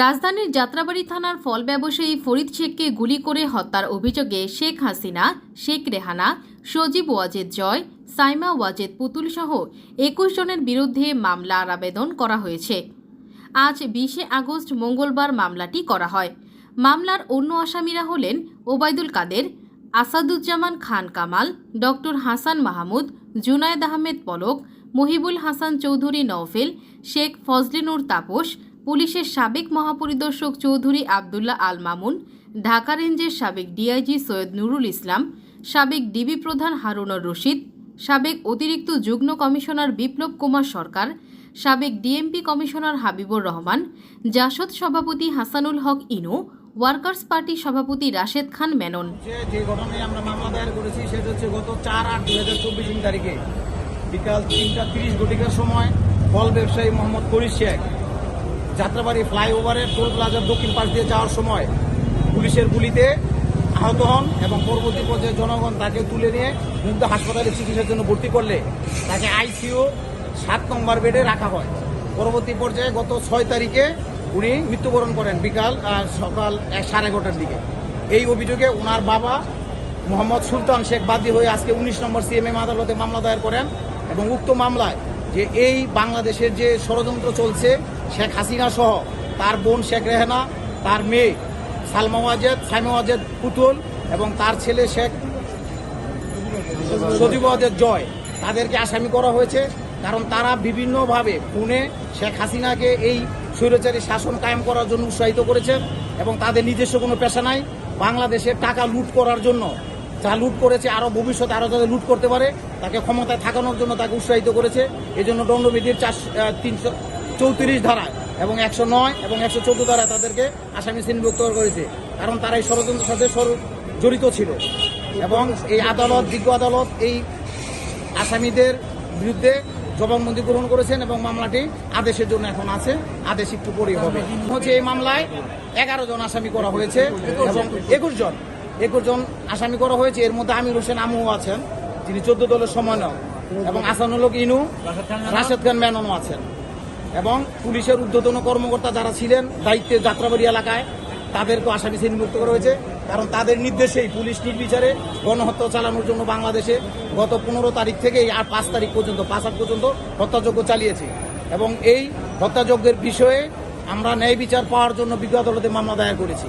রাজধানীর যাত্রাবাড়ি থানার ফল ব্যবসায়ী ফরিদ শেখকে গুলি করে হত্যার অভিযোগে শেখ হাসিনা, শেখ রেহানা, সজীব ওয়াজেদ জয়, সাইমা ওয়াজেদ পুতুল সহ একুশ জনের বিরুদ্ধে মামলার আবেদন করা হয়েছে। আজ বিশে আগস্ট মঙ্গলবার মামলাটি করা হয়। মামলার অন্য আসামিরা হলেন ওবায়দুল কাদের, আসাদুজ্জামান খান কামাল, ডক্টর হাসান মাহমুদ, জুনায়েদ আহমেদ পলক, মহিবুল হাসান চৌধুরী নওফেল, শেখ ফজলিনুর তাপস পুলিশের সাবেক মহাপরিদর্শক চৌধুরী আবদুল্লাহ আল মামুন, ঢাকা রেঞ্জের সাবেক ডিআইজি সৈয়দ নুরুল ইসলাম, সাবেক ডিবি প্রধান হারুনর রশিদ, সাবেক অতিরিক্ত যুগ্ম কমিশনার বিপ্লব কুমার সরকার, সাবেক ডিএমপি কমিশনার হাবিবুর রহমান, জাসদ সভাপতি হাসানুল হক ইনু, ওয়ার্কার্স পার্টি সভাপতি রাশেদ খান মেনন। যে ঘটনায় আমরা মামলা দায়ের করেছি, সেটা হচ্ছে গত চার আট হাজার চব্বিশ তারিখে। বিকাল তিনটা তিরিশ ঘটিকার সময় ফল ব্যবসায়ী মোহাম্মদ ফরিদ শেখ যাত্রাবাড়ি ফ্লাইওভারের টোল প্লাজার দক্ষিণ পাশ দিয়ে যাওয়ার সময় পুলিশের গুলিতে আহত হন এবং পরবর্তী পর্যায়ে জনগণ তাকে তুলে নিয়ে মুগ্ধ হাসপাতালে চিকিৎসার জন্য ভর্তি করলে তাকে আইসিইউ সাত নম্বর বেডে রাখা হয়। পরবর্তী পর্যায়ে গত ছয় তারিখে উনি মৃত্যুবরণ করেন বিকাল সকাল সাড়ে এগারোটার দিকে। এই অভিযোগে ওনার বাবা মোহাম্মদ সুলতান শেখ বাদী হয়ে আজকে উনিশ নম্বর সিএমএম আদালতে মামলা দায়ের করেন এবং উক্ত মামলায় যে এই বাংলাদেশের যে ষড়যন্ত্র চলছে, শেখ হাসিনা সহ তার বোন শেখ রেহানা, তার মেয়ে সালমা ওয়াজেদ, সাইমা ওয়াজেদ পুতুল এবং তার ছেলে শেখ সজীব ওয়াজেদ জয়, তাদেরকে আসামি করা হয়েছে। কারণ তারা বিভিন্নভাবে পুনে শেখ হাসিনাকে এই স্বৈরাচারী শাসন কায়েম করার জন্য উৎসাহিত করেছেন এবং তাদের নিজস্ব কোনো পেশা নাই। বাংলাদেশের টাকা লুট করার জন্য যা লুট করেছে আরও ভবিষ্যতে আরও যাতে লুট করতে পারে, তাকে ক্ষমতায় থাকানোর জন্য তাকে উৎসাহিত করেছে। এই জন্য দণ্ডবিধির চার তিনশো চৌত্রিশ ধারায় এবং একশো নয় এবং একশো চোদ্দ ধারায় তাদেরকে আসামি শ্রেণীভুক্ত করেছে। কারণ তারা এই ষড়যন্ত্রের সাথে জড়িত ছিল। এবং এই আদালত বিজ্ঞ আদালত এই আসামিদের বিরুদ্ধে জবানবন্দি গ্রহণ করেছেন এবং মামলাটি আদেশের জন্য এখন আছে। আদেশ একটু পরে হবে। হচ্ছে এই মামলায় এগারো জন আসামি করা হয়েছে এবং একুশ জন একুশ জন আসামি করা হয়েছে। এর মধ্যে আমির হোসেন আমুও আছেন, যিনি চোদ্দ দলের সমন্বয়ক। এবং আসানুল হক ইনু, রাশেদ খান মেননও আছেন। এবং পুলিশের ঊর্ধ্বতন কর্মকর্তা যারা ছিলেন, দায়িত্বে যাত্রাবাড়ি এলাকায় তাদেরকে আসামি শ্রেণীভুক্ত করা হয়েছে। কারণ তাদের নির্দেশেই পুলিশ নির্বিচারে গণহত্যা চালানোর জন্য বাংলাদেশে গত পনেরো তারিখ থেকে আর পাঁচ তারিখ পর্যন্ত, পাঁচ আট পর্যন্ত হত্যাযজ্ঞ চালিয়েছে। এবং এই হত্যাযজ্ঞের বিষয়ে আমরা ন্যায় বিচার পাওয়ার জন্য বিজ্ঞ আদালতে মামলা দায়ের করেছি।